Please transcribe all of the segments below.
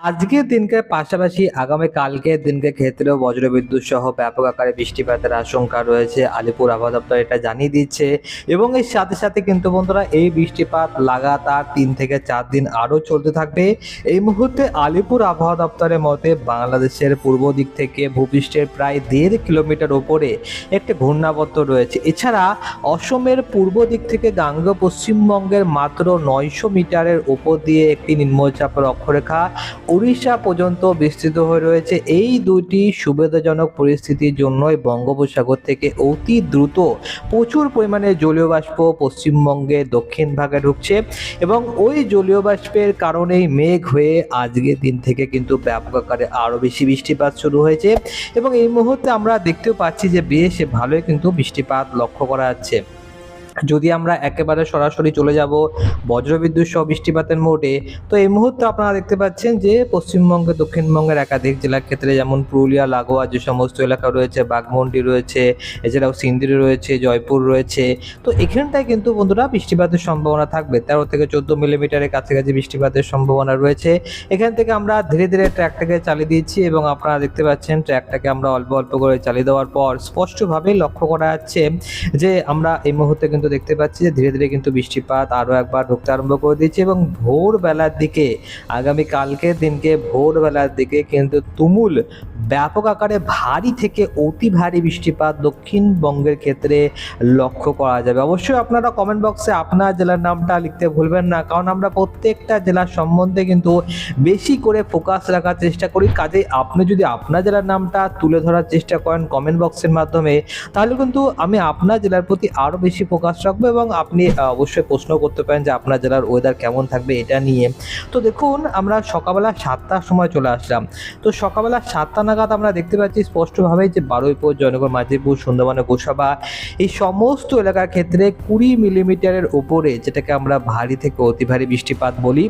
আজকের দিনকে পাশাপাশি আগামী কালকের দিনকে ক্ষেত্রেও বজ্রবিদ্যুৎ সহ ব্যাপক আকারে বৃষ্টিপাতের আশঙ্কা রয়েছে আলিপুর আবহাওয়া দপ্তর এটা জানিয়ে দিচ্ছে। এবং এর সাথে সাথে কিন্তু বন্ধুরা এই বৃষ্টিপাত লাগাতার তিন থেকে চার দিন আরও চলতে থাকবে। এই মুহূর্তে আলিপুর আবহাওয়া দপ্তরের মতে বাংলাদেশের পূর্ব দিক থেকে ভূপৃষ্ঠের প্রায় দেড় কিলোমিটার ওপরে একটি ঘূর্ণাবর্ত রয়েছে। এছাড়া অসমের পূর্ব দিক থেকে গাঙ্গেয় পশ্চিমবঙ্গের মাত্র নয়শো মিটারের ওপর দিয়ে একটি নিম্নচাপের অক্ষরেখা উড়িষ্যা পর্যন্ত বিস্তৃত হয়ে রয়েছে এই দুটি সুবিধাজনক পরিস্থিতির জন্যই বঙ্গোপসাগর থেকে অতি দ্রুত প্রচুর পরিমাণে জলীয় বাষ্প পশ্চিমবঙ্গের দক্ষিণ ভাগে ঢুকছে এবং ওই জলীয় বাষ্পের কারণেই মেঘ হয়ে আজকের দিন থেকে কিন্তু ব্যাপক আকারে আরও বেশি বৃষ্টিপাত শুরু হয়েছে এবং এই মুহূর্তে আমরা দেখতেও পাচ্ছি যে বেশ ভালোই কিন্তু বৃষ্টিপাত লক্ষ্য করা যাচ্ছে। যদি আমরা একেবারে সরাসরি চলে যাব বজ্রবিদ্যুৎ সহ বৃষ্টিপাতের মোডে, তো এই মুহূর্তে আপনারা দেখতে পাচ্ছেন যে পশ্চিমবঙ্গে, দক্ষিণবঙ্গের একাধিক জেলার ক্ষেত্রে যেমন পুরুলিয়া, লাগোয়া যে সমস্ত এলাকা রয়েছে, বাঘমন্ডি রয়েছে, এছাড়াও সিন্দিরি রয়েছে, জয়পুর রয়েছে, তো এখানটায় কিন্তু বন্ধুরা বৃষ্টিপাতের সম্ভাবনা থাকবে। তেরো থেকে চোদ্দ মিলিমিটারের কাছাকাছি বৃষ্টিপাতের সম্ভাবনা রয়েছে। এখান থেকে আমরা ধীরে ধীরে ট্র্যাকটাকে চালিয়ে দিয়েছি এবং আপনারা দেখতে পাচ্ছেন ট্র্যাকটাকে আমরা অল্প অল্প করে চালিয়ে দেওয়ার পর স্পষ্টভাবে লক্ষ্য করা যাচ্ছে যে আমরা এই মুহূর্তে কিন্তু দেখতে পাচ্ছি যে ধীরে ধীরে কিন্তু বৃষ্টিপাত আরও একবার ঢুকতে আরম্ভ করে দিচ্ছে এবং ভোরবেলার দিকে, আগামী কালকের দিনকে ভোরবেলার দিকে কিন্তু তুমুল ব্যাপক আকারে ভারী থেকে অতি ভারী বৃষ্টিপাত দক্ষিণবঙ্গের ক্ষেত্রে লক্ষ্য করা যাবে। অবশ্যই আপনারা কমেন্ট বক্সে আপনার জেলার নামটা লিখতে ভুলবেন না, কারণ আমরা প্রত্যেকটা জেলার সম্বন্ধে কিন্তু বেশি করে ফোকাস রাখার চেষ্টা করি। কাজেই আপনি যদি আপনার জেলার নামটা তুলে ধরার চেষ্টা করেন কমেন্ট বক্সের মাধ্যমে, তাহলে কিন্তু আমি আপনার জেলার প্রতি আরও বেশি ফোকাস রাখব এবং আপনি অবশ্যই প্রশ্ন করতে পারেন যে আপনার জেলার ওয়েদার কেমন থাকবে এটা নিয়ে। তো দেখুন, আমরা সকালবেলা সাতটার সময় চলে আসলাম। তো সকালবেলা সাতটা নাগাদ আমরা দেখতে পাচ্ছি স্পষ্টভাবে যে বারুইপুর, জয়নগর মাঝিপুর সুন্দরবনে গোসাবা এই সমস্ত এলাকার ক্ষেত্রে কুড়ি মিলিমিটারের উপরে, যেটাকে আমরা ভারী থেকে অতি ভারী বৃষ্টিপাত বলি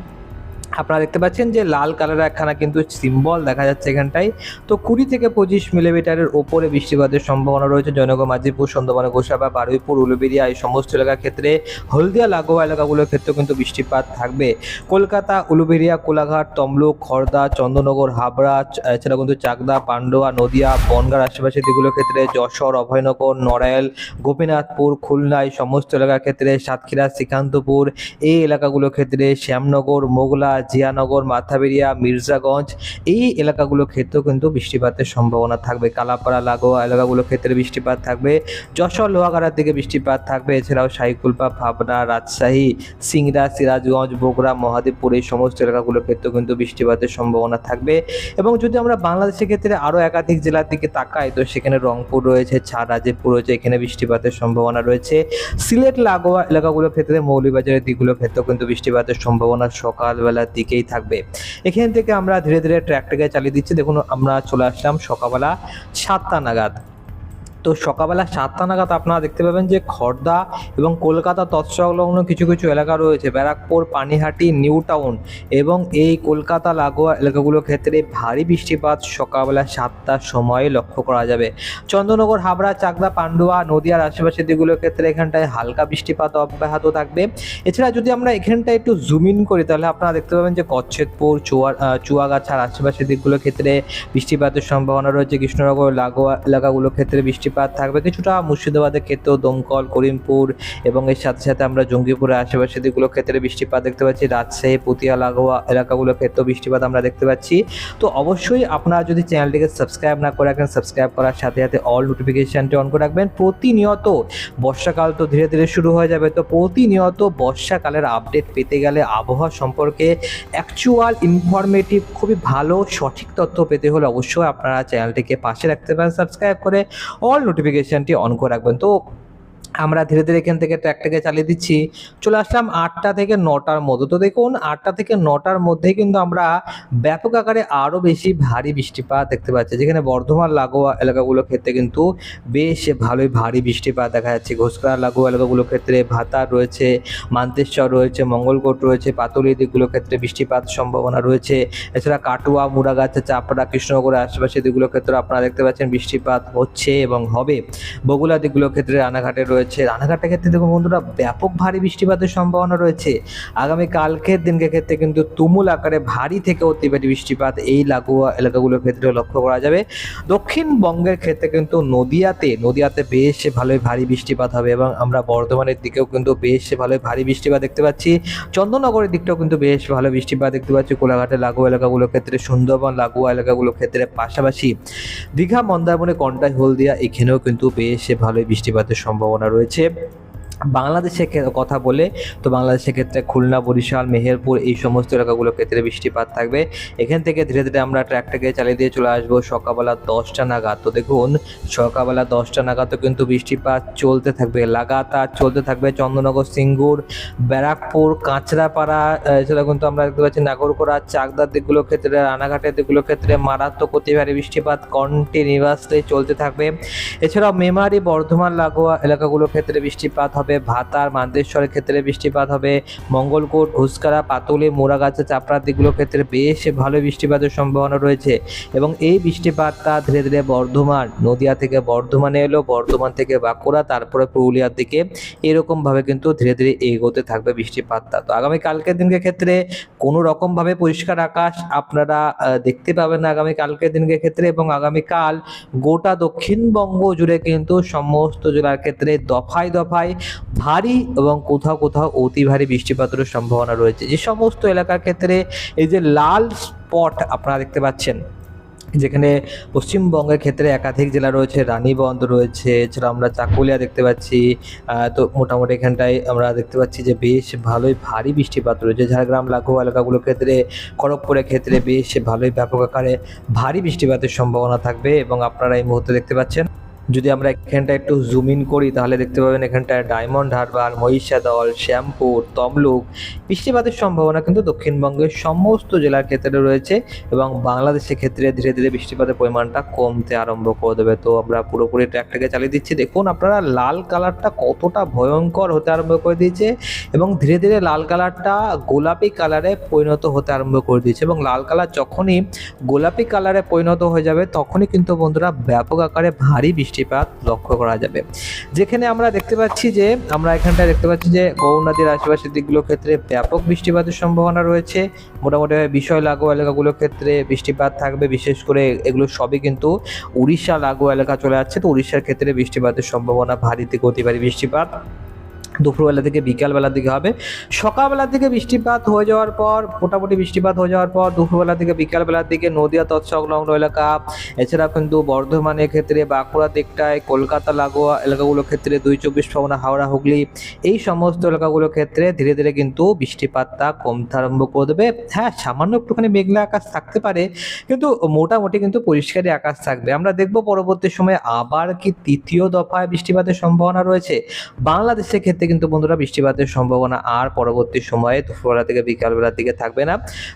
আপনারা দেখতে পাচ্ছেন যে লাল কালারের একখানা কিন্তু সিম্বল দেখা যাচ্ছে এখানটায়। তো কুড়ি থেকে পঁচিশ মিলিমিটারের ওপরে বৃষ্টিপাতের সম্ভাবনা রয়েছে। জয়নগর, মাঝিপুর, সুন্দরবন, গোসাবা, বারুইপুর উলুবেরিয়া এই সমস্ত এলাকার ক্ষেত্রে হলদিয়া, লাগোয়া এলাকাগুলোর ক্ষেত্রেও কিন্তু বৃষ্টিপাত থাকবে। কলকাতা উলুবেরিয়া কোলাঘাট, তমলুক খড়দা চন্দ্রনগর, হাবড়া এছাড়া কিন্তু চাকদা, পান্ডুয়া, নদিয়া বনগার আশেপাশে দিকগুলোর ক্ষেত্রে যশোর, অভয়নগর, নড়াইল, গোপীনাথপুর, খুলনা এই সমস্ত এলাকার ক্ষেত্রে সাতক্ষীরা, শ্রীকান্তপুর এই এলাকাগুলোর ক্ষেত্রে শ্যামনগর মোগলা জিয়ানগর, মাথাবেরিয়া, মির্জাগঞ্জ, এই এলাকাগুলোর ক্ষেত্রেও কিন্তু বৃষ্টিপাতের সম্ভাবনা থাকবে। কালাপাড়া, লাগোয়া এলাকাগুলোর ক্ষেত্রে বৃষ্টিপাত থাকবে। যশোর, লোহাগাড়ার দিকে বৃষ্টিপাত থাকবে। এছাড়াও সাইকুলপা, ভাবনা, রাজশাহী, সিংড়া, সিরাজগঞ্জ, বগুড়া, মহাদেবপুর এই সমস্ত এলাকাগুলোর ক্ষেত্রেও কিন্তু বৃষ্টিপাতের সম্ভাবনা থাকবে। এবং যদি আমরা বাংলাদেশের ক্ষেত্রে আরও একাধিক জেলার দিকে তাকাই, তো সেখানে রংপুর রয়েছে ছাড়াজেপুর রয়েছে, এখানে বৃষ্টিপাতের সম্ভাবনা রয়েছে। সিলেট, লাগোয়া এলাকাগুলোর ক্ষেত্রে মৌলিবাজারের দিকগুলোর ক্ষেত্রেও কিন্তু বৃষ্টিপাতের সম্ভাবনা সকালবেলার দিকেই থাকবে। এখান থেকে আমরা ধীরে ধীরে ট্র্যাকটাকে চালিয়ে দিচ্ছি। দেখুন, আমরা চলে আসলাম সকালবেলা সাতটা নাগাদ। তো সকালবেলা সাতটা নাগাদ আপনারা দেখতে পাবেন যে খড়দা এবং কলকাতা তৎসংলগ্ন কিছু কিছু এলাকা রয়েছে। ব্যারাকপুর, পানিহাটি, নিউ টাউন এবং এই কলকাতা লাগোয়া এলাকাগুলোর ক্ষেত্রে ভারী বৃষ্টিপাত সকালবেলা সাতটার সময় লক্ষ্য করা যাবে। চন্দ্রনগর, হাবড়া, চাকদা, পান্ডুয়া, নদিয়ার আশেপাশের দিকগুলোর ক্ষেত্রে এখানটায় হালকা বৃষ্টিপাত অব্যাহত থাকবে। এছাড়া যদি আমরা এখানটায় একটু জুম ইন করি, তাহলে আপনারা দেখতে পাবেন যে কচ্ছেদপুর চুয়া চুয়াগাছার আশেপাশের দিকগুলোর ক্ষেত্রে বৃষ্টিপাতের সম্ভাবনা রয়েছে। কৃষ্ণনগর, লাগোয়া এলাকাগুলোর ক্ষেত্রে বৃষ্টিপাত থাকবে। কিছুটা মুর্শিদাবাদের ক্ষেত্রেও দমকল, করিমপুর এবং এর সাথে সাথে আমরা জঙ্গিপুরের আশেপাশে দিকগুলোর ক্ষেত্রে বৃষ্টিপাত দেখতে পাচ্ছি, রাজশাহী, পুতিয়া, লাগোয়া এলাকাগুলোর ক্ষেত্রেও বৃষ্টিপাত আমরা দেখতে পাচ্ছি। তো অবশ্যই আপনারা যদি চ্যানেলটিকে সাবস্ক্রাইব না করে রাখেন, সাবস্ক্রাইব করার সাথে সাথে অল নোটিফিকেশানটি অন করে রাখবেন। প্রতিনিয়ত বর্ষাকাল তো ধীরে ধীরে শুরু হয়ে যাবে। তো প্রতিনিয়ত বর্ষাকালের আপডেট পেতে গেলে আবহাওয়া সম্পর্কে অ্যাকচুয়াল ইনফরমেটিভ খুবই ভালো, সঠিক তথ্য পেতে হলে অবশ্যই আপনারা চ্যানেলটিকে পাশে রাখতে পারেন, সাবস্ক্রাইব করে অল নোটিফিকেশানটি অন করে রাখবেন। তো আমরা ধীরে ধীরে এখান থেকে ট্র্যাকটাকে চালিয়ে দিচ্ছি। চলে আসলাম আটটা থেকে নটার মধ্যে। তো দেখুন, আটটা থেকে নটার মধ্যেই কিন্তু আমরা ব্যাপক আকারে আরও বেশি ভারী বৃষ্টিপাত দেখতে পাচ্ছি। যেখানে বর্ধমান লাগোয়া এলাকাগুলোর ক্ষেত্রে কিন্তু বেশ ভালোই ভারী বৃষ্টিপাত দেখা যাচ্ছে। ঘোষকরা লাগোয়া এলাকাগুলোর ক্ষেত্রে ভাতার রয়েছে, মান্তেশ্বর রয়েছে, মঙ্গলকোট রয়েছে, পাতুলি দিকগুলোর ক্ষেত্রে বৃষ্টিপাত সম্ভাবনা রয়েছে। এছাড়া কাটুয়া, মুড়াগাছা, চাপড়া, কৃষ্ণনগরের আশেপাশে দিকগুলোর ক্ষেত্রে আপনারা দেখতে পাচ্ছেন বৃষ্টিপাত হচ্ছে এবং হবে। বগুলা দিকগুলোর ক্ষেত্রে রানাঘাটে রয়েছে রয়েছে। রানাঘাটের ক্ষেত্রে দেখুন বন্ধুরা, ব্যাপক ভারী বৃষ্টিপাতের সম্ভাবনা রয়েছে। আগামী কালকের দিনকে ক্ষেত্রে কিন্তু তুমুল আকারে ভারী থেকে অতি ভারী বৃষ্টিপাত এই লাগোয়া এলাকাগুলোর ক্ষেত্রে লক্ষ্য করা যাবে। দক্ষিণবঙ্গের ক্ষেত্রে কিন্তু নদিয়াতে নদিয়াতে বেশ ভালোই ভারী বৃষ্টিপাত হবে এবং আমরা বর্ধমানের দিকেও কিন্তু বেশ ভালোই ভারী বৃষ্টিপাত দেখতে পাচ্ছি। চন্দননগরের দিকটাও কিন্তু বেশ ভালো বৃষ্টিপাত দেখতে পাচ্ছি। কোলাঘাটের লাগোয়া এলাকাগুলোর ক্ষেত্রে, সুন্দরবন লাগোয়া এলাকাগুলোর ক্ষেত্রে পাশাপাশি দীঘা, মন্দারমণি, কন্টাই, হলদিয়া, এখানেও কিন্তু বেশ ভালোই বৃষ্টিপাতের সম্ভাবনা রয়েছে। বাংলাদেশের কথা বলে, তো বাংলাদেশের ক্ষেত্রে খুলনা, বরিশাল, মেহেরপুর এই সমস্ত এলাকাগুলোর ক্ষেত্রে বৃষ্টিপাত থাকবে। এখান থেকে ধীরে ধীরে আমরা ট্র্যাকটাকে চালিয়ে দিয়ে চলে আসব সকালবেলা দশটা নাগাদ। তো দেখুন, সকালবেলা দশটা নাগাদও কিন্তু বৃষ্টিপাত চলতে থাকবে, লাগাতার চলতে থাকবে চন্দ্রনগর, সিঙ্গুর, ব্যারাকপুর, কাঁচরাপাড়া এছাড়া কিন্তু আমরা দেখতে পাচ্ছি নাগরকোড়া, চাকদার দিকগুলোর ক্ষেত্রে, রানাঘাটের দিকগুলোর ক্ষেত্রে মারাত্মক অতিভারী বৃষ্টিপাত কন্টিনিউয়াসলি চলতে থাকবে। এছাড়াও মেমারি, বর্ধমান, লাগোয়া এলাকাগুলোর ক্ষেত্রে বৃষ্টিপাত হবে। ভাতার মান্দেশ্বরের ক্ষেত্রে বৃষ্টিপাত হবে। মঙ্গলকোট, ঘুসকারা, পাতুলি মোড়াগাছা চাপড়ার দিকগুলোর ক্ষেত্রে বেশ ভালো বৃষ্টিপাতের সম্ভাবনা রয়েছে। এবং এই বৃষ্টিপাতটা ধীরে ধীরে বর্ধমান, নদিয়া থেকে বর্ধমানে এলো, বর্ধমান থেকে বাঁকুড়া, তারপরে পুরুলিয়ার দিকে এরকমভাবে কিন্তু ধীরে ধীরে এগোতে থাকবে বৃষ্টিপাতটা। তো আগামী কালকের দিনকে ক্ষেত্রে কোনো রকমভাবে পরিষ্কার আকাশ আপনারা দেখতে পাবেন না আগামী কালকের দিনকে ক্ষেত্রে এবং আগামীকাল গোটা দক্ষিণবঙ্গ জুড়ে কিন্তু সমস্ত জেলার ক্ষেত্রে দফায় দফায় ভারী এবং কোথাও কোথাও অতি ভারী বৃষ্টিপাতের সম্ভাবনা রয়েছে। যে সমস্ত এলাকার ক্ষেত্রে এই যে লাল স্পট আপনারা দেখতে পাচ্ছেন, যেখানে পশ্চিমবঙ্গের ক্ষেত্রে একাধিক জেলা রয়েছে, রানীবন্ধ রয়েছে এছাড়া আমরা চাকুলিয়া দেখতে পাচ্ছি তো মোটামুটি এখানটায় আমরা দেখতে পাচ্ছি যে বেশ ভালোই ভারী বৃষ্টিপাত রয়েছে। ঝাড়গ্রাম লাগোয়া এলাকাগুলোর ক্ষেত্রে, খড়গপুরের ক্ষেত্রে বেশ ভালোই ব্যাপক আকারে ভারী বৃষ্টিপাতের সম্ভাবনা থাকবে এবং আপনারা এই মুহূর্তে দেখতে পাচ্ছেন যদি আমরা এখানটা একটু জুম ইন করি, তাহলে দেখতে পাবেন এখানটায় ডায়মন্ড হারবার মহিষাদল, শ্যামপুর, তমলুক, বৃষ্টিপাতের সম্ভাবনা কিন্তু দক্ষিণবঙ্গের সমস্ত জেলার ক্ষেত্রে রয়েছে এবং বাংলাদেশের ক্ষেত্রে ধীরে ধীরে বৃষ্টিপাতের পরিমাণটা কমতে আরম্ভ করে দেবে। তো আমরা পুরোপুরি ট্র্যাকটাকে চালিয়ে দিচ্ছি। দেখুন, আপনারা লাল কালারটা কতটা ভয়ঙ্কর হতে আরম্ভ করে দিয়েছে এবং ধীরে ধীরে লাল কালারটা গোলাপি কালারে পরিণত হতে আরম্ভ করে দিয়েছে এবং লাল কালার যখনই গোলাপি কালারে পরিণত হয়ে যাবে, তখনই কিন্তু বন্ধুরা ব্যাপক আকারে ভারী বৃষ্টিপাত লক্ষ্য করা যাবে। যেখানে আমরা দেখতে পাচ্ছি যে, আমরা এখানটায় দেখতে পাচ্ছি যে, গৌর নদীর আশেপাশের দিকগুলোর ক্ষেত্রে ব্যাপক বৃষ্টিপাতের সম্ভাবনা রয়েছে। মোটামুটি বিষয় লাগোয়া এলাকাগুলোর ক্ষেত্রে বৃষ্টিপাত থাকবে, বিশেষ করে এগুলো সবই কিন্তু উড়িষ্যা লাগোয়া এলাকা চলে যাচ্ছে তো উড়িষ্যার ক্ষেত্রে বৃষ্টিপাতের সম্ভাবনা, ভারী থেকে অতিবারী বৃষ্টিপাত দুপুরবেলা থেকে, বিকালবেলার দিকে হবে। সকালবেলার দিকে বৃষ্টিপাত হয়ে যাওয়ার পর, মোটামুটি বৃষ্টিপাত হয়ে যাওয়ার পর দুপুরবেলা থেকে বিকালবেলার দিকে নদিয়া, তৎসংলগ্ন এলাকা, এছাড়া কিন্তু বর্ধমানের ক্ষেত্রে বাঁকুড়ার দিকটায় কলকাতা, লাগোয়া এলাকাগুলোর ক্ষেত্রে, দুই চব্বিশ পরগনা, হাওড়া, হুগলি, এই সমস্ত এলাকাগুলোর ক্ষেত্রে ধীরে ধীরে কিন্তু বৃষ্টিপাতটা কমতে আরম্ভ করে দেবে। হ্যাঁ সামান্য একটুখানি মেঘলা আকাশ থাকতে পারে, কিন্তু মোটামুটি কিন্তু পরিষ্কারই আকাশ থাকবে। আমরা দেখব পরবর্তী সময়ে আবার কি তৃতীয় দফায় বৃষ্টিপাতের সম্ভাবনা রয়েছে। বাংলাদেশের ক্ষেত্রে কিন্তু বন্ধুরা বৃষ্টিপাতের সম্ভাবনা আর পরবর্তী সময়ে দুপুরবেলা থেকে বিকালবেলার দিকে থাকবে না।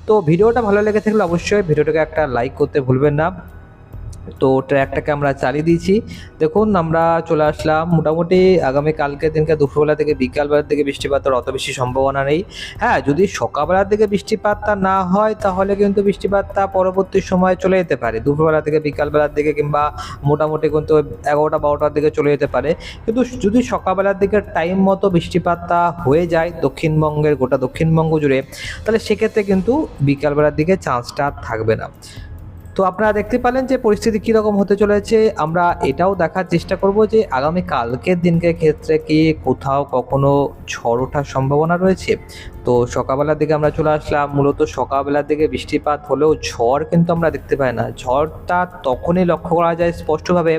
তো ভিডিওটা ভালো লেগে থাকলে অবশ্যই ভিডিওটাকে একটা লাইক করতে ভুলবেন না। তো ট্র্যাকটাকে আমরা চালিয়ে দিয়েছি। দেখুন, আমরা চলে আসলাম। মোটামুটি আগামী কালকের দিনকে দুপুরবেলা থেকে বিকালবেলার দিকে বৃষ্টিপাতের অত বেশি সম্ভাবনা নেই। হ্যাঁ যদি সকালবেলার দিকে বৃষ্টিপাতটা না হয়, তাহলে কিন্তু বৃষ্টিপাতটা পরবর্তী সময়ে চলে যেতে পারে। দুপুরবেলা থেকে বিকালবেলার দিকে কিংবা মোটামুটি কিন্তু এগারোটা, বারোটার দিকে চলে যেতে পারে। কিন্তু যদি সকালবেলার দিকে টাইম মতো বৃষ্টিপাতটা হয়ে যায় দক্ষিণবঙ্গের গোটা দক্ষিণবঙ্গ জুড়ে, তাহলে সেক্ষেত্রে কিন্তু বিকালবেলার দিকে চান্সটা থাকবে না। তো আপনারা দেখতে পেলেন যে পরিস্থিতি কীরকম হতে চলেছে। আমরা এটাও দেখার চেষ্টা করব যে আগামী কালকের দিনকে ক্ষেত্রে কি কোথাও কখনো ঝড় ওঠার সম্ভাবনা রয়েছে? তো সকালবেলার দিকে আমরা চলে আসলাম। মূলত সকালবেলার দিকে বৃষ্টিপাত হলেও ঝড় কিন্তু আমরা দেখতে পাই না। ঝড়টা তখনই লক্ষ্য করা যায় স্পষ্টভাবে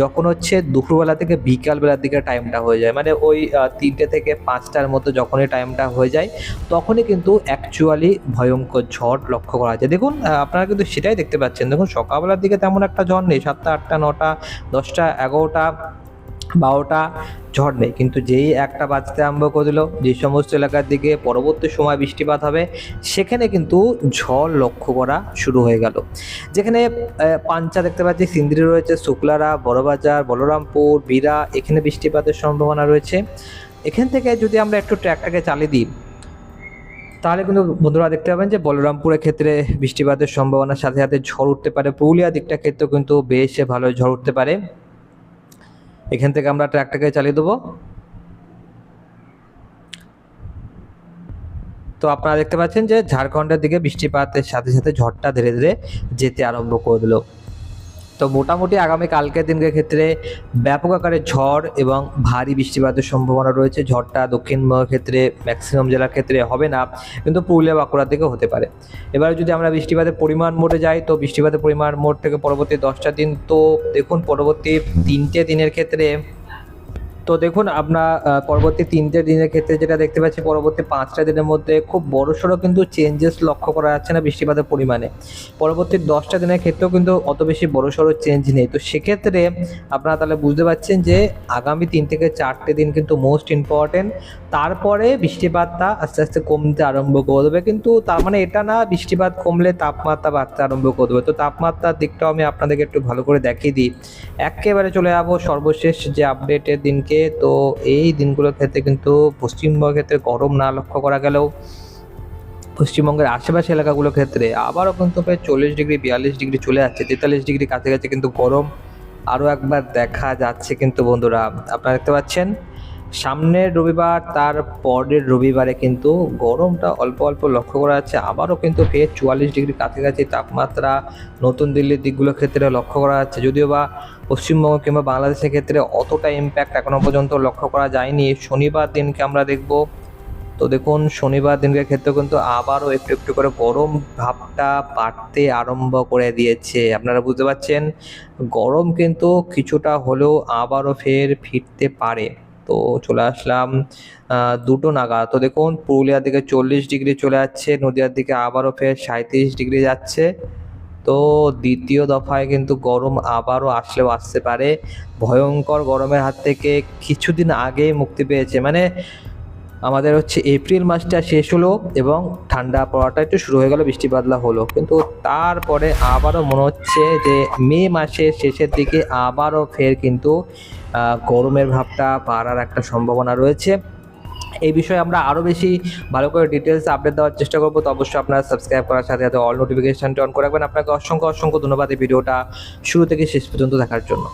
যখন হচ্ছে দুপুরবেলা থেকে বিকালবেলার দিকে টাইমটা হয়ে যায়। মানে ওই তিনটে থেকে পাঁচটার মতো যখনই টাইমটা হয়ে যায়, তখনই কিন্তু অ্যাকচুয়ালি ভয়ঙ্কর ঝড় লক্ষ্য করা যায়। দেখুন আপনারা কিন্তু সেটাই দেখতে পাচ্ছেন। দেখুন, সকালবেলার দিকে তেমন একটা ঝড় নেই। সাতটা, আটটা, নটা, দশটা, এগারোটা বারোটা ঝড় নেই। কিন্তু যেই একটা বাজতে আরম্ভ করে দিল যে সমস্ত এলাকার দিকে পরবর্তী সময় বৃষ্টিপাত হবে, সেখানে কিন্তু ঝড় লক্ষ্য করা শুরু হয়ে গেল। যেখানে পাঞ্চা দেখতে পাচ্ছি, সিন্দ্রি রয়েছে, শুক্লারা, বড়বাজার, বলরামপুর, বীরা, এখানে বৃষ্টিপাতের সম্ভাবনা রয়েছে। এখান থেকে যদি আমরা একটু ট্র্যাকটাকে চালিয়ে দিই, তাহলে কিন্তু বন্ধুরা দেখতে পাবেন যে বলরামপুরের ক্ষেত্রে বৃষ্টিপাতের সম্ভাবনার সাথে সাথে ঝড় উঠতে পারে। পুরুলিয়া দিকটা ক্ষেত্রেও কিন্তু বেশ ভালো ঝড় উঠতে পারে। এখান থেকে আমরা ট্র্যাকটাকে চালিয়ে দেবো। তো আপনারা দেখতে পাচ্ছেন যে ঝাড়খণ্ডের দিকে বৃষ্টিপাতের সাথে সাথে ঝড়টা ধীরে ধীরে যেতে আরম্ভ করে দিল। তো মোটামুটি আগামী কালকের দিনকে ক্ষেত্রে ব্যাপক আকারে ঝড় এবং ভারী বৃষ্টিপাতের সম্ভাবনা রয়েছে। ঝড়টা দক্ষিণবঙ্গের ক্ষেত্রে ম্যাক্সিমাম জেলার ক্ষেত্রে হবে না, কিন্তু পুরুলিয়া বাঁকুড়ার দিকে হতে পারে। এবার যদি আমরা বৃষ্টিপাতের পরিমাণ মোটে যাই, তো বৃষ্টিপাতের পরিমাণ মোট থেকে পরবর্তী দশটা দিন, তো দেখুন, পরবর্তী তিনটে দিনের ক্ষেত্রে তো দেখুন আপনার পরবর্তী তিনটে দিনের ক্ষেত্রে যেটা দেখতে পাচ্ছি, পরবর্তী পাঁচটা দিনের মধ্যে খুব বড়সড় কিন্তু চেঞ্জেস লক্ষ্য করা যাচ্ছে না বৃষ্টিপাতের পরিমাণে। পরবর্তী দশটা দিনের ক্ষেত্রেও কিন্তু অত বেশি বড় সড়ো চেঞ্জ নেই। তো সেক্ষেত্রে আপনারা তাহলে বুঝতে পারছেন যে, আগামী তিন থেকে চারটে দিন কিন্তু মোস্ট ইম্পর্টেন্ট তারপরে বৃষ্টিপাতটা আস্তে আস্তে কমতে আরম্ভ করে দেবে। কিন্তু তার মানে এটা না বৃষ্টিপাত কমলে তাপমাত্রা বাড়তে আরম্ভ করে দেবে। তো তাপমাত্রার দিকটাও আমি আপনাদেরকে একটু ভালো করে দেখিয়ে দিই। একেবারে চলে যাব সর্বশেষ যে আপডেটের দিনকে। তো এই দিনগুলোর ক্ষেত্রে কিন্তু পশ্চিমবঙ্গের ক্ষেত্রে গরম না লক্ষ্য করা গেলেও পশ্চিমবঙ্গের আশেপাশে এলাকাগুলোর ক্ষেত্রে আবারও কিন্তু প্রায় চল্লিশ ডিগ্রি, বিয়াল্লিশ ডিগ্রি চলে যাচ্ছে তেতাল্লিশ ডিগ্রি কাছাকাছি কিন্তু গরম আরও একবার দেখা যাচ্ছে কিন্তু বন্ধুরা। আপনারা দেখতে পাচ্ছেন সামনের রবিবার, তার পরের রবিবারে কিন্তু গরমটা অল্প অল্প লক্ষ্য করা যাচ্ছে। আবারও কিন্তু ফের চুয়াল্লিশ ডিগ্রি কাছাকাছি তাপমাত্রা নতুন দিল্লির দিকগুলোর ক্ষেত্রে লক্ষ্য করা যাচ্ছে। যদিও বা পশ্চিমবঙ্গ কিংবা বাংলাদেশের ক্ষেত্রে অতটা ইম্প্যাক্ট এখনও পর্যন্ত লক্ষ্য করা যায়নি। শনিবার দিনকে আমরা দেখব। তো দেখুন, শনিবার দিনকের ক্ষেত্রে কিন্তু আবারও একটু একটু করে গরম ভাবটা বাড়তে আরম্ভ করে দিয়েছে। আপনারা বুঝতে পারছেন, গরম কিন্তু কিছুটা হলেও আবারও ফের ফিরতে পারে। তো চলে আসলাম দুটো নাগা তো দেখুন, পুরুলিয়ার দিকে চল্লিশ ডিগ্রি চলে যাচ্ছে, নদীয়ার দিকে আবারও ফের সাঁত্রিশ ডিগ্রি যাচ্ছে। তো দ্বিতীয় দফায় কিন্তু গরম আবারও আসলেও আসতে পারে। ভয়ঙ্কর গরমের হাত থেকে কিছুদিন আগে মুক্তি পেয়েছে। মানে আমাদের হচ্ছে এপ্রিল মাসটা শেষ হলো এবং ঠান্ডা পড়াটা একটু শুরু হয়ে গেল, বৃষ্টি বাদলা হলো। কিন্তু তারপরে আবারও মনে হচ্ছে যে মে মাসের শেষের দিকে আবারও ফের কিন্তু গরমের ভাবটা বাড়ার একটা সম্ভাবনা রয়েছে। এই বিষয়ে আমরা আরও বেশি ভালো করে ডিটেলস আপডেট দেওয়ার চেষ্টা করব, তো অবশ্যই আপনারা সাবস্ক্রাইব করার সাথে সাথে অল নোটিফিকেশনটি অন করে রাখবেন। আপনাকে অসংখ্য অসংখ্য ধন্যবাদ এই ভিডিওটা শুরু থেকে শেষ পর্যন্ত দেখার জন্য।